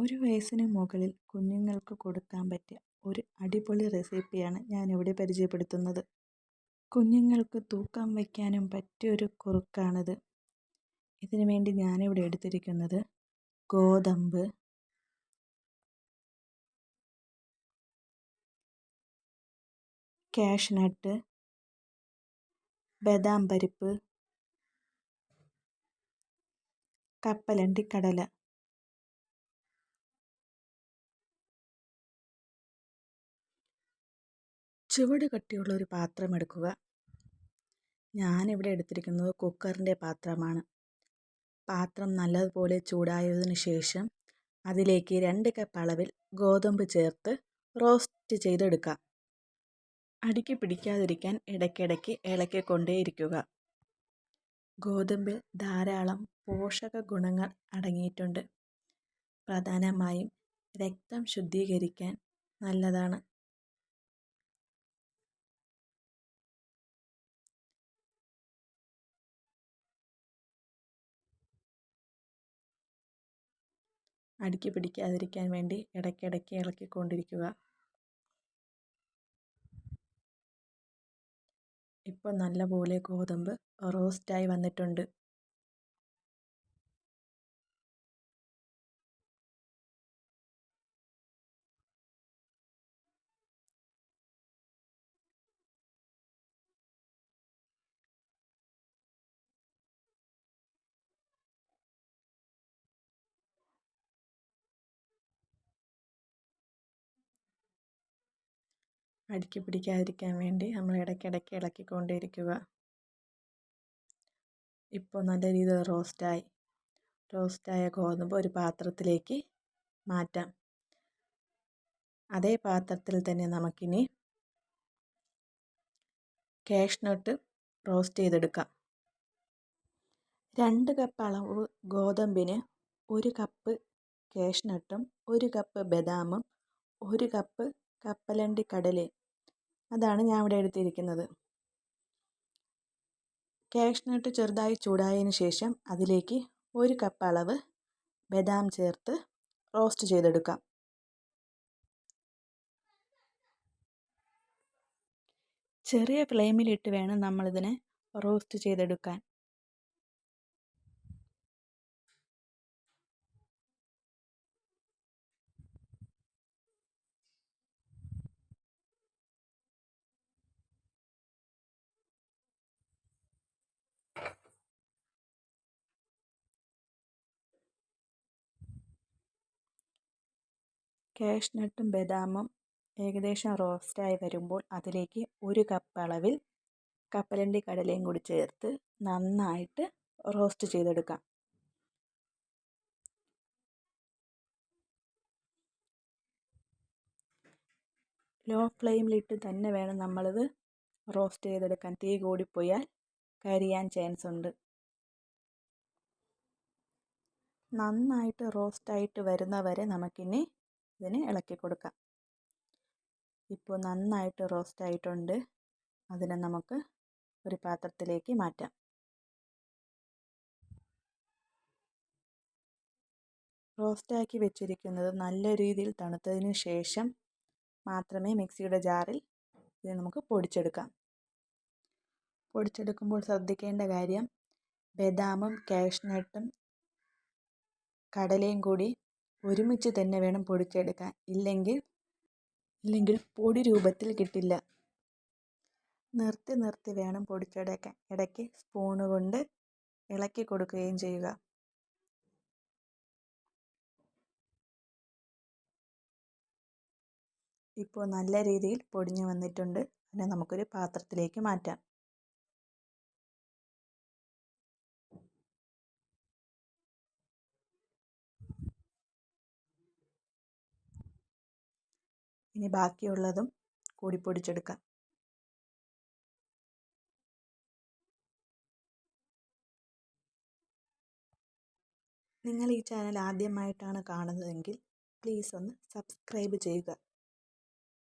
ഒരു വയസ്സിന് മുകളിൽ കുഞ്ഞുങ്ങൾക്ക് കൊടുക്കാൻ പറ്റിയ ഒരു അടിപൊളി റെസിപ്പിയാണ് ഞാനിവിടെ പരിചയപ്പെടുത്തുന്നത്. കുഞ്ഞുങ്ങൾക്ക് തൂക്കം വയ്ക്കാനും പറ്റിയൊരു കുറുക്കാണിത്. ഇതിനു വേണ്ടി ഞാനിവിടെ എടുത്തിരിക്കുന്നത് ഗോതമ്പ് കാഷ്നട്ട് ബദാം പരിപ്പ് കപ്പലണ്ടി കടല ചുവട് കട്ടിയുള്ള ഒരു പാത്രം എടുക്കുക. ഞാനിവിടെ എടുത്തിരിക്കുന്നത് കുക്കറിന്റെ പാത്രമാണ്. പാത്രം നല്ലതുപോലെ ചൂടായതിനു ശേഷം അതിലേക്ക് രണ്ട് കപ്പ് അളവിൽ ഗോതമ്പ് ചേർത്ത് റോസ്റ്റ് ചെയ്തെടുക്കാം. അടുക്കി പിടിക്കാതിരിക്കാൻ ഇടയ്ക്കിടയ്ക്ക് ഇളക്കിക്കൊണ്ടേയിരിക്കുക. ഗോതമ്പിൽ ധാരാളം പോഷക ഗുണങ്ങൾ അടങ്ങിയിട്ടുണ്ട്. പ്രധാനമായും രക്തം ശുദ്ധീകരിക്കാൻ നല്ലതാണ്. അടുക്കി പിടിക്കാതിരിക്കാൻ വേണ്ടി ഇടയ്ക്കിടയ്ക്ക് ഇളക്കിക്കൊണ്ടിരിക്കുക. ഇപ്പോൾ നല്ലപോലെ ഗോതമ്പ് റോസ്റ്റായി വന്നിട്ടുണ്ട്. അടുക്കി പിടിക്കാതിരിക്കാൻ വേണ്ടി നമ്മൾ ഇടയ്ക്കിടയ്ക്ക് ഇളക്കിക്കൊണ്ടേയിരിക്കുക. ഇപ്പോൾ നല്ല രീതിയിൽ റോസ്റ്റായി. റോസ്റ്റായ ഗോതമ്പ് ഒരു പാത്രത്തിലേക്ക് മാറ്റാം. അതേ പാത്രത്തിൽ തന്നെ നമുക്കിനി കാഷ്നട്ട് റോസ്റ്റ് ചെയ്തെടുക്കാം. രണ്ട് കപ്പ് അളവ് ഗോതമ്പിന് ഒരു കപ്പ് കാഷ്നട്ടും ഒരു കപ്പ് ബദാമും ഒരു കപ്പ് കപ്പലണ്ടി കടലയും അതാണ് ഞാൻ ഇവിടെ എടുത്തിരിക്കുന്നത്. കാഷ്നട്ട് ചെറുതായി ചൂടായതിന് ശേഷം അതിലേക്ക് ഒരു കപ്പ് അളവ് ബദാം ചേർത്ത് റോസ്റ്റ് ചെയ്തെടുക്കാം. ചെറിയ ഫ്ലെയിമിലിട്ട് വേണം നമ്മളിതിനെ റോസ്റ്റ് ചെയ്തെടുക്കാൻ. കാഷ്നട്ടും ബദാമും ഏകദേശം റോസ്റ്റായി വരുമ്പോൾ അതിലേക്ക് ഒരു കപ്പ് അളവിൽ കപ്പലണ്ടി കടലയും കൂടി ചേർത്ത് നന്നായിട്ട് റോസ്റ്റ് ചെയ്തെടുക്കാം. ലോ ഫ്ലെയിമിലിട്ട് തന്നെ വേണം നമ്മളിത് റോസ്റ്റ് ചെയ്തെടുക്കാൻ. തീ കൂടിപ്പോയാൽ കരിയാൻ ചാൻസ് ഉണ്ട്. നന്നായിട്ട് റോസ്റ്റായിട്ട് വരുന്നവരെ നമുക്കിനി ഇതിന് ഇളക്കി കൊടുക്കാം. ഇപ്പോൾ നന്നായിട്ട് റോസ്റ്റ് ആയിട്ടുണ്ട്. അതിനെ നമുക്ക് ഒരു പാത്രത്തിലേക്ക് മാറ്റാം. റോസ്റ്റാക്കി വെച്ചിരിക്കുന്നത് നല്ല രീതിയിൽ തണുത്തതിന് ശേഷം മാത്രമേ മിക്സിയുടെ ജാറിൽ ഇത് നമുക്ക് പൊടിച്ചെടുക്കാം. പൊടിച്ചെടുക്കുമ്പോൾ ശ്രദ്ധിക്കേണ്ട കാര്യം ബദാമും കാഷ്നട്ടും കടലയും കൂടി ഒരുമിച്ച് തന്നെ വേണം പൊടിച്ചെടുക്കാൻ. ഇല്ലെങ്കിൽ ഇല്ലെങ്കിൽ പൊടി രൂപത്തിൽ കിട്ടില്ല. നിർത്തി നിർത്തി വേണം പൊടിച്ചെടുക്കാൻ. ഇടയ്ക്ക് സ്പൂണ് കൊണ്ട് ഇളക്കി കൊടുക്കുകയും ചെയ്യുക. ഇപ്പോൾ നല്ല രീതിയിൽ പൊടിഞ്ഞു വന്നിട്ടുണ്ട്. അതിനെ നമുക്കൊരു പാത്രത്തിലേക്ക് മാറ്റാം. ഇനി ബാക്കിയുള്ളതും കൂടി പൊടിച്ചെടുക്കാം. നിങ്ങൾ ഈ ചാനൽ ആദ്യമായിട്ടാണ് കാണുന്നതെങ്കിൽ പ്ലീസ് ഒന്ന് സബ്സ്ക്രൈബ് ചെയ്യുക.